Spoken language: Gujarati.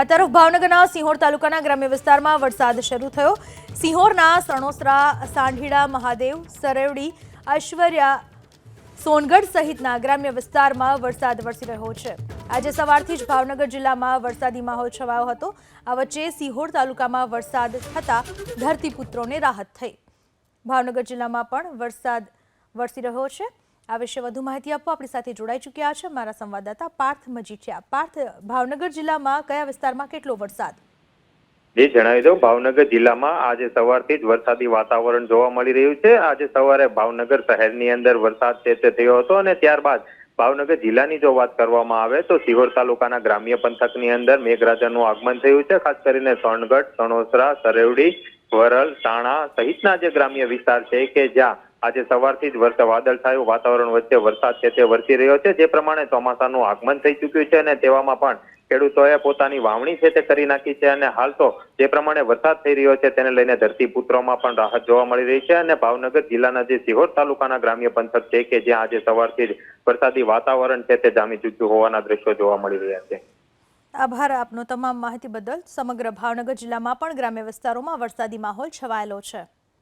આ તરફ ભાવનગરના સિંહોર તાલુકાના ગ્રામ્ય વિસ્તારમાં વરસાદ શરૂ થયો. સિંહોરના સણોસરા, સાંઢીડા, મહાદેવ, સરેવડી, ઐશ્વર્યા, સોનગઢ સહિતના ગ્રામ્ય વિસ્તારમાં વરસાદ વરસી રહ્યો છે. આજે સવારથી જ ભાવનગર જિલ્લામાં વરસાદી માહોલ છવાયો હતો. આ વચ્ચે સિહોર તાલુકામાં વરસાદ થતાં ધરતીપુત્રોને રાહત થઈ. ભાવનગર જિલ્લામાં પણ વરસાદ વરસી રહ્યો છે. આ વિશે વધુ માહિતી આપવા આપણી સાથે જોડાઈ ચૂક્યા છે મારા સંવાદદાતા પાર્થ મજીઠિયા. પાર્થ, ભાવનગર જિલ્લામાં કયા વિસ્તારમાં કેટલો વરસાદ? જે, જણાવી દઉં. ભાવનગર જિલ્લામાં આજે સવારથી જ વરસાદી વાતાવરણ જોવા મળી રહ્યું છે. આજે સવારે ભાવનગર શહેરની અંદર વરસાદ છે તે થયો હતો અને ત્યારબાદ ભાવનગર જિલ્લાની જો વાત કરવામાં આવે તો સિહોર તાલુકાના ગ્રામ્ય પંથકની અંદર મેઘરાજાનું આગમન થયું છે. ખાસ કરીને સોનગઢ, સણોસરા, સરેવડી, વરલ તાણા સહિતના જે ગ્રામ્ય વિસ્તાર છે કે જ્યાં આજે સવારથી જ વર્ષ વાદળ છાયું, વાતાવરણ વચ્ચે વરસાદ છે તે વરસી રહ્યો છે. જે પ્રમાણે ચોમાસાનું આગમન થઈ ચૂક્યું છે અને તેવામાં પણ ખેડૂતોએ પોતાની વાવણી છે તે કરી નાખી છે અને હાલ તો જે પ્રમાણે વરસાદ થઈ રહ્યો છે તેને લઈને ધરતીપુત્રોમાં પણ રાહત જોવા મળી રહી છે અને ભાવનગર જિલ્લાના જે સિહોર તાલુકાના ગ્રામ્ય પંથક છે કે જ્યાં આજે સવારથી જ વરસાદી વાતાવરણ છે તે જામી ચૂક્યું હોવાના દ્રશ્યો જોવા મળી રહ્યા છે. આભાર આપનો તમામ માહિતી બદલ. સમગ્ર ભાવનગર જિલ્લામાં પણ ગ્રામ્ય વિસ્તારોમાં વરસાદી માહોલ છવાયેલો છે.